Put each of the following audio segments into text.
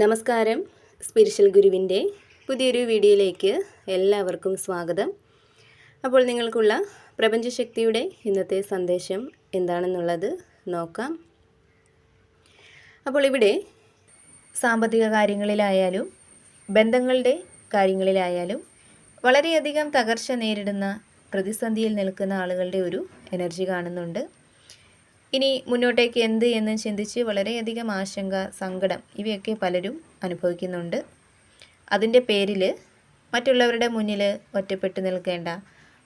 നമസ്കാരം. സ്പിരിച്വൽ ഗുരുവിന്റെ പുതിയൊരു വീഡിയോയിലേക്ക് എല്ലാവർക്കും സ്വാഗതം. അപ്പോൾ നിങ്ങൾക്കുള്ള പ്രപഞ്ചശക്തിയുടെ ഇന്നത്തെ സന്ദേശം എന്താണെന്നുള്ളത് നോക്കാം. അപ്പോൾ ഇവിടെ സാമ്പത്തിക കാര്യങ്ങളിലായാലും ബന്ധങ്ങളുടെ കാര്യങ്ങളിലായാലും വളരെയധികം തകർച്ച നേരിടുന്ന പ്രതിസന്ധിയിൽ നിൽക്കുന്ന ആളുകളുടെ ഒരു എനർജി കാണുന്നുണ്ട്. ഇനി മുന്നോട്ടേക്ക് എന്ത് എന്ന് ചിന്തിച്ച് വളരെയധികം ആശങ്ക സങ്കടം ഇവയൊക്കെ പലരും അനുഭവിക്കുന്നുണ്ട്. അതിന്റെ പേരിൽ മറ്റുള്ളവരുടെ മുന്നിൽ ഒറ്റപ്പെട്ടു നിൽക്കേണ്ട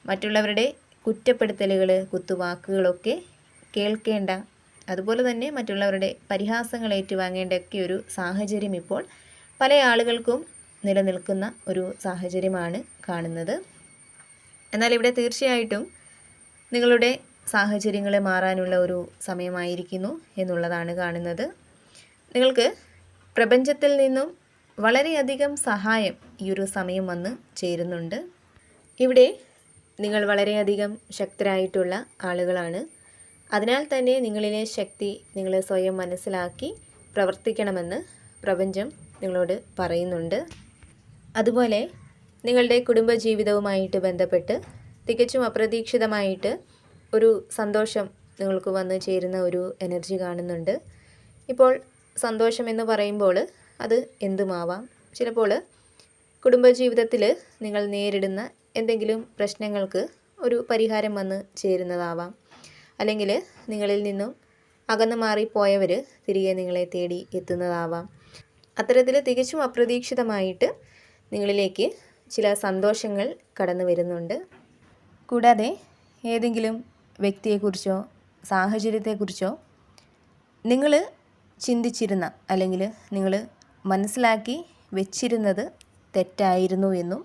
മറ്റുള്ളവരുടെ കുറ്റപ്പെടുത്തലുകൾ കുത്തുവാക്കുകളൊക്കെ കേൾക്കേണ്ട അതുപോലെ തന്നെ മറ്റുള്ളവരുടെ പരിഹാസങ്ങൾ ഏറ്റുവാങ്ങേണ്ട ഒക്കെ ഒരു സാഹചര്യം ഇപ്പോൾ പല ആളുകൾക്കും നിലനിൽക്കുന്ന ഒരു സാഹചര്യമാണ് കാണുന്നത്. എന്നാൽ ഇവിടെ തീർച്ചയായിട്ടും നിങ്ങളുടെ സാഹചര്യങ്ങൾ മാറാനുള്ള ഒരു സമയമായിരിക്കുന്നു എന്നുള്ളതാണ് കാണുന്നത്. നിങ്ങൾക്ക് പ്രപഞ്ചത്തിൽ നിന്നും വളരെയധികം സഹായം ഈ ഒരു സമയം വന്ന് ചേരുന്നുണ്ട്. ഇവിടെ നിങ്ങൾ വളരെയധികം ശക്തരായിട്ടുള്ള ആളുകളാണ്. അതിനാൽ തന്നെ നിങ്ങളിലെ ശക്തി നിങ്ങൾ സ്വയം മനസ്സിലാക്കി പ്രവർത്തിക്കണമെന്ന് പ്രപഞ്ചം നിങ്ങളോട് പറയുന്നുണ്ട്. അതുപോലെ നിങ്ങളുടെ കുടുംബജീവിതവുമായിട്ട് ബന്ധപ്പെട്ട് തികച്ചും അപ്രതീക്ഷിതമായിട്ട് ഒരു സന്തോഷം നിങ്ങൾക്ക് വന്നു ചേരുന്ന ഒരു എനർജി കാണുന്നുണ്ട്. ഇപ്പോൾ സന്തോഷം എന്ന് പറയുമ്പോൾ അത് എന്തുമാവാം? ചിലപ്പോൾ കുടുംബജീവിതത്തിൽ നിങ്ങൾ നേരിടുന്ന എന്തെങ്കിലും പ്രശ്നങ്ങൾക്ക് ഒരു പരിഹാരം വന്ന് ചേരുന്നതാവാം. അല്ലെങ്കിൽ നിങ്ങളിൽ നിന്നും അകന്നു മാറിപ്പോയവർ തിരികെ നിങ്ങളെ തേടി എത്തുന്നതാവാം. അത്തരത്തിൽ തികച്ചും അപ്രതീക്ഷിതമായിട്ട് നിങ്ങളിലേക്ക് ചില സന്തോഷങ്ങൾ കടന്നു വരുന്നുണ്ട്. കൂടാതെ ഏതെങ്കിലും വ്യക്തിയെക്കുറിച്ചോ സാഹചര്യത്തെക്കുറിച്ചോ നിങ്ങൾ ചിന്തിച്ചിരുന്ന അല്ലെങ്കിൽ നിങ്ങൾ മനസ്സിലാക്കി വെച്ചിരുന്നത് തെറ്റായിരുന്നു എന്നും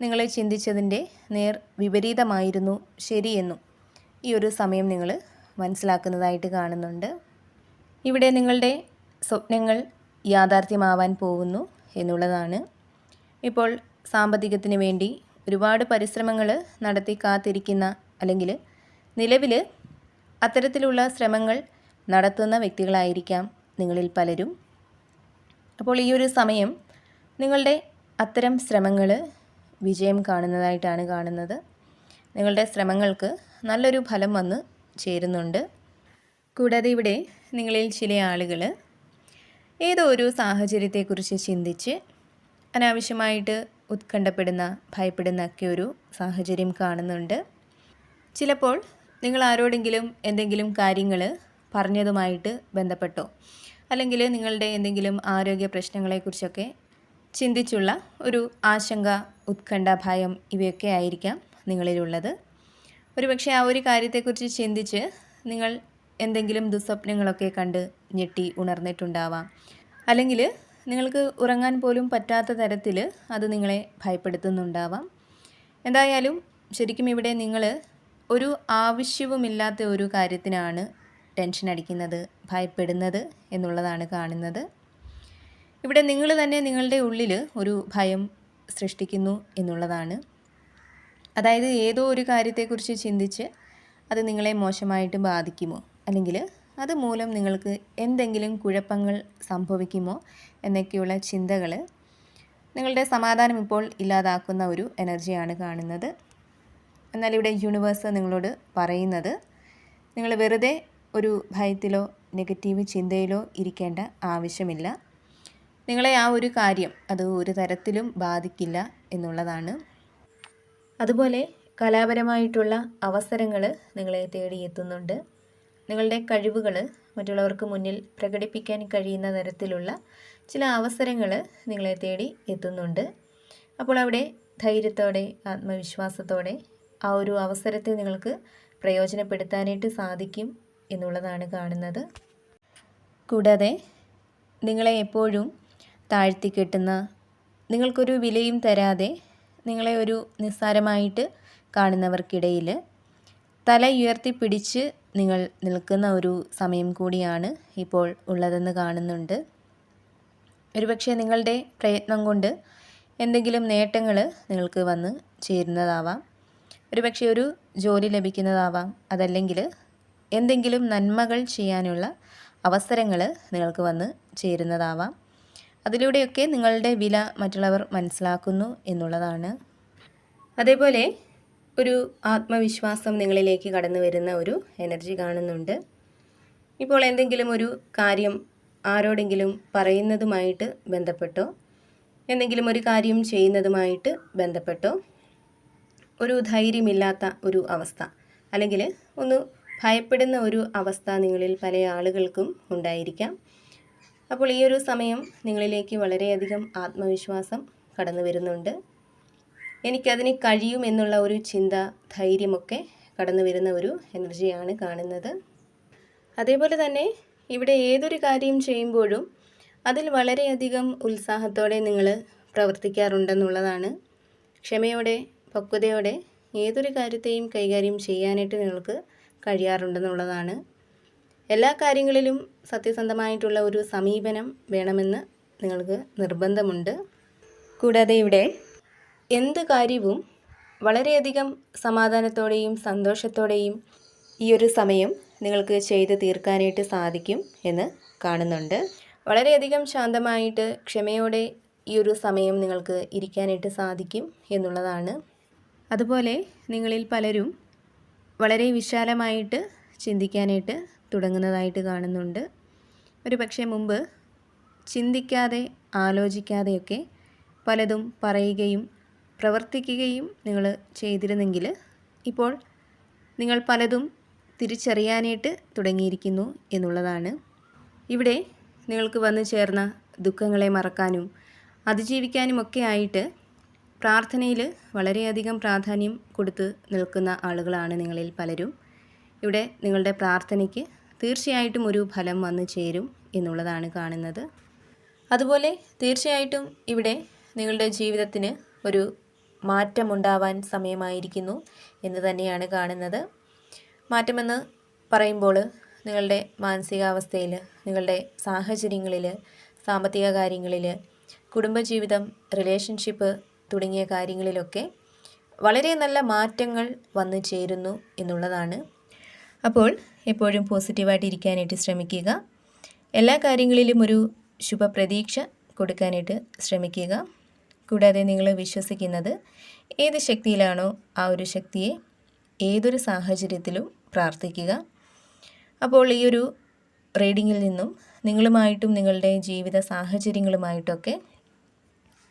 നിങ്ങൾ ചിന്തിച്ചതിന്റെ നേർ വിപരീതമായിരുന്നു ശരിയെന്നും ഈ ഒരു സമയം നിങ്ങൾ മനസ്സിലാക്കുന്നതായിട്ട് കാണുന്നുണ്ട്. ഇവിടെ നിങ്ങളുടെ സ്വപ്നങ്ങൾ യാഥാർത്ഥ്യമാവാൻ പോകുന്നു എന്നുള്ളതാണ്. ഇപ്പോൾ സാമ്പത്തികത്തിന് വേണ്ടി ഒരുപാട് പരിശ്രമങ്ങൾ നടത്തി കാത്തിരിക്കുന്ന അല്ലെങ്കിൽ നിലവിൽ അത്തരത്തിലുള്ള ശ്രമങ്ങൾ നടത്തുന്ന വ്യക്തികളായിരിക്കാം നിങ്ങളിൽ പലരും. അപ്പോൾ ഈ ഒരു സമയം നിങ്ങളുടെ അത്തരം ശ്രമങ്ങൾ വിജയം കാണുന്നതായിട്ടാണ് കാണുന്നത്. നിങ്ങളുടെ ശ്രമങ്ങൾക്ക് നല്ലൊരു ഫലം വന്ന് ചേരുന്നുണ്ട്. കൂടാതെ ഇവിടെ നിങ്ങളിൽ ചില ആളുകൾ ഏതോ ഒരു സാഹചര്യത്തെക്കുറിച്ച് ചിന്തിച്ച് അനാവശ്യമായിട്ട് ഉത്കണ്ഠപ്പെടുന്ന ഭയപ്പെടുന്ന ഒക്കെ ഒരു സാഹചര്യം കാണുന്നുണ്ട്. ചിലപ്പോൾ നിങ്ങൾ ആരോടെങ്കിലും എന്തെങ്കിലും കാര്യങ്ങൾ പറഞ്ഞതുമായിട്ട് ബന്ധപ്പെട്ടോ? അല്ലെങ്കിൽ നിങ്ങളുടെ എന്തെങ്കിലും ആരോഗ്യ പ്രശ്നങ്ങളെക്കുറിച്ചൊക്കെ ചിന്തിച്ചുള്ള ഒരു ആശങ്ക ഉത്കണ്ഠ ഭയം ഇവയൊക്കെ ആയിരിക്കാം നിങ്ങളിലുള്ളത്. ഒരുപക്ഷെ ആ ഒരു കാര്യത്തെക്കുറിച്ച് ചിന്തിച്ച് നിങ്ങൾ എന്തെങ്കിലും ദുസ്വപ്നങ്ങളൊക്കെ കണ്ട് ഞെട്ടി ഉണർന്നിട്ടുണ്ടാവാം. അല്ലെങ്കിൽ നിങ്ങൾക്ക് ഉറങ്ങാൻ പോലും പറ്റാത്ത തരത്തിൽ അത് നിങ്ങളെ ഭയപ്പെടുത്തുന്നുണ്ടാവാം. എന്തായാലും ശരിക്കും ഇവിടെ നിങ്ങൾ ഒരു ആവശ്യവുമില്ലാത്ത ഒരു കാര്യത്തിനാണ് ടെൻഷൻ അടിക്കുന്നത് ഭയപ്പെടുന്നത് എന്നുള്ളതാണ് കാണുന്നത്. ഇവിടെ നിങ്ങൾ തന്നെ നിങ്ങളുടെ ഉള്ളിൽ ഒരു ഭയം സൃഷ്ടിക്കുന്നു എന്നുള്ളതാണ്. അതായത് ഏതോ ഒരു കാര്യത്തെക്കുറിച്ച് ചിന്തിച്ച് അത് നിങ്ങളെ മോശമായിട്ട് ബാധിക്കുമോ? അല്ലെങ്കിൽ അത് മൂലം നിങ്ങൾക്ക് എന്തെങ്കിലും കുഴപ്പങ്ങൾ സംഭവിക്കുമോ? എന്നൊക്കെയുള്ള ചിന്തകൾ നിങ്ങളുടെ സമാധാനം ഇപ്പോൾ ഇല്ലാതാക്കുന്ന ഒരു എനർജിയാണ് കാണുന്നത്. എന്നാൽ ഇവിടെ യൂണിവേഴ്സ് നിങ്ങളോട് പറയുന്നത് നിങ്ങൾ വെറുതെ ഒരു ഭയത്തിലോ നെഗറ്റീവ് ചിന്തയിലോ ഇരിക്കേണ്ട ആവശ്യമില്ല. നിങ്ങളെ ആ ഒരു കാര്യം അത് ഒരു തരത്തിലും ബാധിക്കില്ല എന്നുള്ളതാണ്. അതുപോലെ കലാപരമായിട്ടുള്ള അവസരങ്ങൾ നിങ്ങളെ തേടിയെത്തുന്നുണ്ട് നിങ്ങളുടെ കഴിവുകൾ മറ്റുള്ളവർക്ക് മുന്നിൽ പ്രകടിപ്പിക്കാൻ കഴിയുന്ന തരത്തിലുള്ള ചില അവസരങ്ങൾ നിങ്ങളെ തേടി എത്തുന്നുണ്ട്. അപ്പോൾ അവിടെ ധൈര്യത്തോടെ ആത്മവിശ്വാസത്തോടെ ആ ഒരു അവസരത്തെ നിങ്ങൾക്ക് പ്രയോജനപ്പെടുത്താനായിട്ട് സാധിക്കും എന്നുള്ളതാണ് കാണുന്നത്. കൂടാതെ നിങ്ങളെ എപ്പോഴും താഴ്ത്തി കെട്ടുന്ന നിങ്ങൾക്കൊരു വിലയും തരാതെ നിങ്ങളെ ഒരു നിസ്സാരമായിട്ട് കാണുന്നവർക്കിടയിൽ തല ഉയർത്തിപ്പിടിച്ച് നിങ്ങൾ നിൽക്കുന്ന ഒരു സമയം കൂടിയാണ് ഇപ്പോൾ ഉള്ളതെന്ന് കാണുന്നുണ്ട്. ഒരുപക്ഷെ നിങ്ങളുടെ പ്രയത്നം കൊണ്ട് എന്തെങ്കിലും നേട്ടങ്ങൾ നിങ്ങൾക്ക് വന്ന് ചേരുന്നതാവാം. ഒരുപക്ഷെ ഒരു ജോലി ലഭിക്കുന്നതാവാം. അതല്ലെങ്കിൽ എന്തെങ്കിലും നന്മകൾ ചെയ്യാനുള്ള അവസരങ്ങൾ നിങ്ങൾക്ക് വന്ന് ചേരുന്നതാവാം. അതിലൂടെയൊക്കെ നിങ്ങളുടെ വില മറ്റുള്ളവർ മനസ്സിലാക്കുന്നു എന്നുള്ളതാണ്. അതേപോലെ ഒരു ആത്മവിശ്വാസം നിങ്ങളിലേക്ക് കടന്നു വരുന്ന ഒരു എനർജി കാണുന്നുണ്ട്. ഇപ്പോൾ എന്തെങ്കിലും ഒരു കാര്യം ആരോടെങ്കിലും പറയുന്നതുമായിട്ട് ബന്ധപ്പെട്ടോ എന്തെങ്കിലും ഒരു കാര്യം ചെയ്യുന്നതുമായിട്ട് ബന്ധപ്പെട്ടോ ഒരു ധൈര്യമില്ലാത്ത ഒരു അവസ്ഥ. അല്ലെങ്കിൽ ഒന്ന് ഭയപ്പെടുന്ന ഒരു അവസ്ഥ നിങ്ങളിൽ പല ആളുകൾക്കും ഉണ്ടായിരിക്കാം. അപ്പോൾ ഈ ഒരു സമയം നിങ്ങളിലേക്ക് വളരെയധികം ആത്മവിശ്വാസം കടന്നു വരുന്നുണ്ട്. എനിക്കതിന് കഴിയും എന്നുള്ള ഒരു ചിന്ത ധൈര്യമൊക്കെ കടന്നു വരുന്ന ഒരു എനർജിയാണ് കാണുന്നത്. അതേപോലെ തന്നെ ഇവിടെ ഏതൊരു കാര്യം ചെയ്യുമ്പോഴും അതിൽ വളരെയധികം ഉത്സാഹത്തോടെ നിങ്ങൾ പ്രവർത്തിക്കാറുണ്ടെന്നുള്ളതാണ്. ക്ഷമയോടെ പക്വതയോടെ ഏതൊരു കാര്യത്തെയും കൈകാര്യം ചെയ്യാനായിട്ട് നിങ്ങൾക്ക് കഴിയാറുണ്ടെന്നുള്ളതാണ്. എല്ലാ കാര്യങ്ങളിലും സത്യസന്ധമായിട്ടുള്ള ഒരു സമീപനം വേണമെന്ന് നിങ്ങൾക്ക് നിർബന്ധമുണ്ട്. കൂടാതെ ഇവിടെ എന്ത് കാര്യവും വളരെയധികം സമാധാനത്തോടെയും സന്തോഷത്തോടെയും ഈ ഒരു സമയം നിങ്ങൾക്ക് ചെയ്ത് തീർക്കാനായിട്ട് സാധിക്കും എന്ന് കാണുന്നുണ്ട്. വളരെയധികം ശാന്തമായിട്ട് ക്ഷമയോടെ ഈ ഒരു സമയം നിങ്ങൾക്ക് ഇരിക്കാനായിട്ട് സാധിക്കും എന്നുള്ളതാണ്. അതുപോലെ നിങ്ങളിൽ പലരും വളരെ വിശാലമായിട്ട് ചിന്തിക്കാനായിട്ട് തുടങ്ങുന്നതായിട്ട് കാണുന്നുണ്ട്. ഒരു പക്ഷേ മുമ്പ് ചിന്തിക്കാതെ ആലോചിക്കാതെയൊക്കെ പലതും പറയുകയും പ്രവർത്തിക്കുകയും നിങ്ങൾ ചെയ്തിരുന്നെങ്കിൽ ഇപ്പോൾ നിങ്ങൾ പലതും തിരിച്ചറിയാനായിട്ട് തുടങ്ങിയിരിക്കുന്നു എന്നുള്ളതാണ്. ഇവിടെ നിങ്ങൾക്ക് വന്നു ചേർന്ന ദുഃഖങ്ങളെ മറക്കാനും അതിജീവിക്കാനുമൊക്കെ ആയിട്ട് പ്രാർത്ഥനയിൽ വളരെയധികം പ്രാധാന്യം കൊടുത്ത് നിൽക്കുന്ന ആളുകളാണ് നിങ്ങളിൽ പലരും. ഇവിടെ നിങ്ങളുടെ പ്രാർത്ഥനയ്ക്ക് തീർച്ചയായിട്ടും ഒരു ഫലം വന്നു ചേരും എന്നുള്ളതാണ് കാണുന്നത്. അതുപോലെ തീർച്ചയായിട്ടും ഇവിടെ നിങ്ങളുടെ ജീവിതത്തിന് ഒരു മാറ്റമുണ്ടാവാൻ സമയമായിരിക്കുന്നു എന്ന് തന്നെയാണ് കാണുന്നത്. മാറ്റമെന്ന് പറയുമ്പോൾ നിങ്ങളുടെ മാനസികാവസ്ഥയിൽ നിങ്ങളുടെ സാഹചര്യങ്ങളിൽ സാമ്പത്തിക കാര്യങ്ങളിൽ കുടുംബജീവിതം റിലേഷൻഷിപ്പ് തുടങ്ങിയ കാര്യങ്ങളിലൊക്കെ വളരെ നല്ല മാറ്റങ്ങൾ വന്നു ചേരുന്നു എന്നുള്ളതാണ്. അപ്പോൾ എപ്പോഴും പോസിറ്റീവായിട്ട് ഇരിക്കാനായിട്ട് ശ്രമിക്കുക. എല്ലാ കാര്യങ്ങളിലും ഒരു ശുഭപ്രതീക്ഷ കൊടുക്കാനായിട്ട് ശ്രമിക്കുക. കൂടാതെ നിങ്ങൾ വിശ്വസിക്കുന്നത് ഏത് ശക്തിയിലാണോ ആ ഒരു ശക്തിയെ ഏതൊരു സാഹചര്യത്തിലും പ്രാർത്ഥിക്കുക. അപ്പോൾ ഈ ഒരു റീഡിങ്ങിൽ നിന്നും നിങ്ങളുമായിട്ടും നിങ്ങളുടെ ജീവിത സാഹചര്യങ്ങളുമായിട്ടൊക്കെ